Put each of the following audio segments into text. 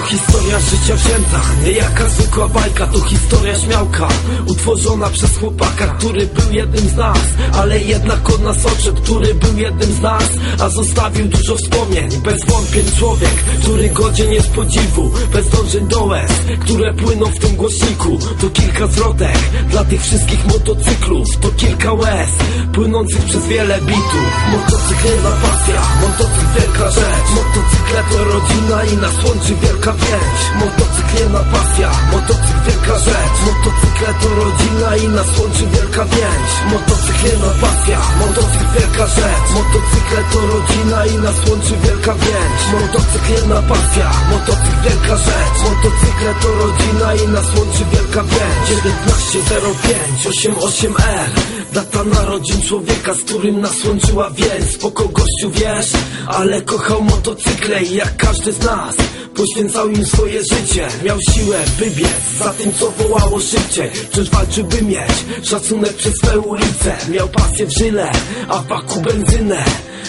historia życia wzięta Nie jaka zwykła bajka, to historia śmiałka Utworzona przez chłopaka, który był jednym z nas Ale jednak od nas odszedł, który był jednym z nas A zostawił dużo wspomnień, bez wątpień człowiek Który godzien jest podziwu, bez dążeń do łez Które płyną w tym głośniku. To kilka zwrotek dla tych wszystkich motocyklów To kilka łez, płynących przez wiele bitów. Motocyklna pasja, motocykl wielka rzecz Motocykle to rodzina i nas łączy wielka więź Motocyklna pasja, motocykl wielka rzecz. Motocykle to rodzina i nas łączy wielka więź. Motocyklna pasja, motocykl wielka rzecz. Motocykle to rodzina i nas łączy wielka więź. Motocyklna pasja, motocykl wielka rzecz. Motocykle to rodzina i nas łączy wielka więź. 1905 88R Data narodzin człowieka, z którym nas łączyła więź Spoko gościu wiesz, ale kochał motocykle i jak każdy z nas. Poświęcał im swoje życie. Miał siłę wybiec za tym co wołało szybciej Wciąż walczył by mieć szacunek przez swe ulice Miał pasję w żyle, a w baku benzynę.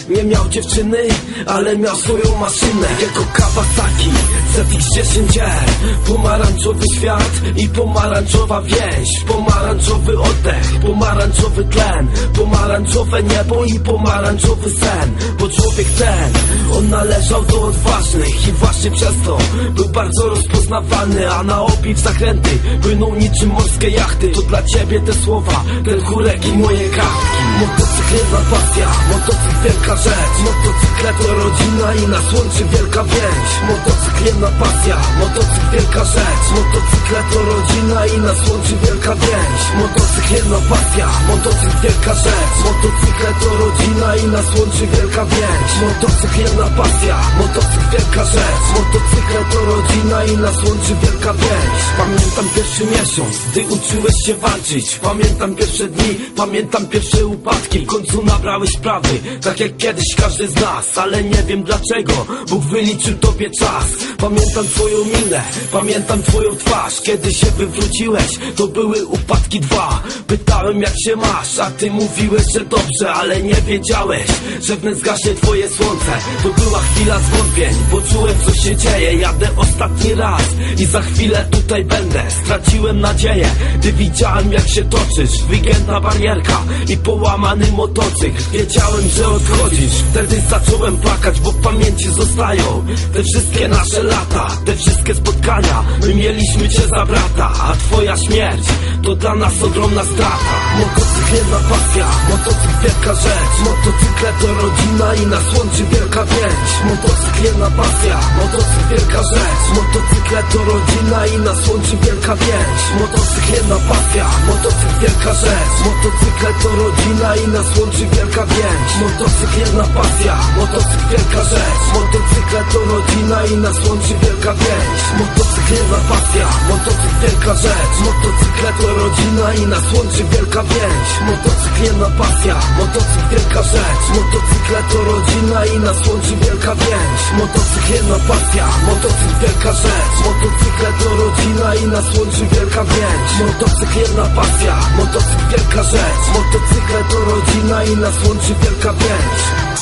Nie miał dziewczyny, ale miał swoją maszynę. Jego Kawasaki ZX-10R Pomarańczowy świat i pomarańczowa więź Pomarańczowy oddech, pomarańczowy tlen. Pomarańczowe niebo i pomarańczowy sen. Bo człowiek ten, on należał do odważnych I właśnie przez to był bardzo rozpoznawany A na obiw zakręty płyną niczym morskie jachty dla ciebie te słowa, ten chórek i moje kartki. Motocyklna pasja, motocykl wielka rzecz. Motocykle to rodzina i nas łączy wielka więź Motocyklna pasja, motocykl wielka rzecz. Motocykle to rodzina i nas łączy wielka więź Motocyklna pasja, motocykl wielka rzecz. Motocykle to rodzina i nas łączy wielka więź Motocyklna pasja, motocykl wielka rzecz. Motocykle to rodzina i nas łączy wielka więź Pamiętam pierwszy miesiąc, gdy uczyłeś się walczyć. Pamiętam pierwsze dni, pamiętam pierwsze upadki. W końcu nabrałeś prawy, tak jak kiedyś każdy z nas. Ale nie wiem dlaczego, Bóg wyliczył tobie czas. Pamiętam twoją minę, pamiętam twoją twarz. Kiedy się wywróciłeś, to były upadki dwa. Pytałem jak się masz, a ty mówiłeś, że dobrze Ale nie wiedziałeś, że wnet zgaśnie twoje słońce. To była chwila zwątpień, bo czułem co się dzieje Jadę ostatni raz i za chwilę tutaj będę. Straciłem nadzieję, gdy widziałem jak się toczysz. Wygięta barierka i połamany motocykl Wiedziałem, że odchodzisz, wtedy zacząłem płakać Bo w pamięci zostają te wszystkie nasze lata Te wszystkie spotkania, my mieliśmy cię za brata A twoja śmierć to dla nas ogromna strata. Motocyklna pasja, motocykl wielka rzecz. Motocykle to rodzina i nas łączy wielka więź Motocyklna pasja, motocykl wielka rzecz Motocykle to rodzina i nas łączy wielka więź Motocyklna pasja, motocykl wielka rzecz. Motocykle to rodzina i nas łączy wielka więź. Motocyklna pasja, motocykl wielka rzecz. Motocykle to rodzina i nas łączy wielka więź. Motocyklna pasja, motocykl wielka rzecz. Motocykle to rodzina i nas łączy wielka więź. Motocyklna pasja, motocykl wielka rzecz. Motocykle to rodzina i nas łączy wielka więź. Motocyklna pasja, motocykl wielka rzecz. Motocykle to rodzina i nas łączy wielka więź Motocyklna pasja, motocykl wielka rzecz. Motocykle to rodzina i nas łączy wielka więź